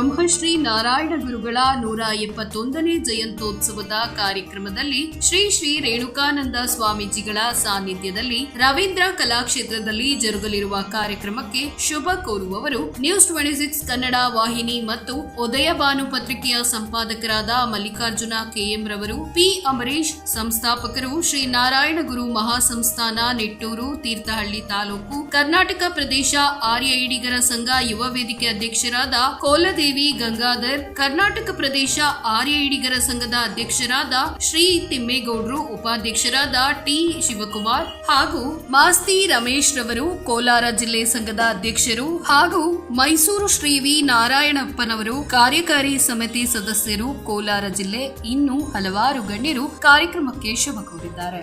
ಶ್ರೀ ಬ್ರಹ್ಮಶ್ರೀ ನಾರಾಯಣ ಗುರುಗಳ ನೂರ ಎಪ್ಪತ್ತೊಂದನೇ ಜಯಂತ್ಯೋತ್ಸವದ ಕಾರ್ಯಕ್ರಮದಲ್ಲಿ ಶ್ರೀ ಶ್ರೀ ರೇಣುಕಾನಂದ ಸ್ವಾಮೀಜಿಗಳ ಸಾನ್ನಿಧ್ಯದಲ್ಲಿ ರವೀಂದ್ರ ಕಲಾಕ್ಷೇತ್ರದಲ್ಲಿ ಜರುಗಲಿರುವ ಕಾರ್ಯಕ್ರಮಕ್ಕೆ ಶುಭ ಕೋರುವವರು ನ್ಯೂಸ್ ಟ್ವೆಂಟಿ ಸಿಕ್ಸ್ ಕನ್ನಡ ವಾಹಿನಿ ಮತ್ತು ಉದಯ ಪತ್ರಿಕೆಯ ಸಂಪಾದಕರಾದ ಮಲ್ಲಿಕಾರ್ಜುನ ಕೆಎಂ ರವರು, ಪಿ ಅಮರೀಶ್, ಸಂಸ್ಥಾಪಕರು ಶ್ರೀ ನಾರಾಯಣ ಗುರು ಮಹಾಸಂಸ್ಥಾನ ನಿಟ್ಟೂರು, ತೀರ್ಥಹಳ್ಳಿ ತಾಲೂಕು, ಕರ್ನಾಟಕ ಪ್ರದೇಶ ಆರ್ಯ ಇಡಿಗರ ಸಂಘ ಯುವ ವೇದಿಕೆ ಅಧ್ಯಕ್ಷರಾದ ಕೋಲದೇವಿ ಗಂಗಾಧರ್, ಕರ್ನಾಟಕ ಪ್ರದೇಶ ಆರ್ಯ ಇಡಿಗರ ಸಂಘದ ಅಧ್ಯಕ್ಷರಾದ ಶ್ರೀ ತಿಮ್ಮೇಗೌಡರು, ಉಪಾಧ್ಯಕ್ಷರಾದ ಟಿ ಶಿವಕುಮಾರ್ ಹಾಗೂ ಮಾಸ್ತಿ ರಮೇಶ್ ರವರು, ಕೋಲಾರ ಜಿಲ್ಲೆ ಸಂಘದ ಅಧ್ಯಕ್ಷರು ಹಾಗೂ ಮೈಸೂರು ಶ್ರೀ ವಿ ನಾರಾಯಣಪ್ಪನವರು, ಕಾರ್ಯಕಾರಿ ಸಮಿತಿ ಸದಸ್ಯರು ಕೋಲಾರ ಜಿಲ್ಲೆ. ಇನ್ನೂ ಹಲವಾರು ಗಣ್ಯರು ಕಾರ್ಯಕ್ರಮಕ್ಕೆ ಶುಭ ಕೋರಿದ್ದಾರೆ.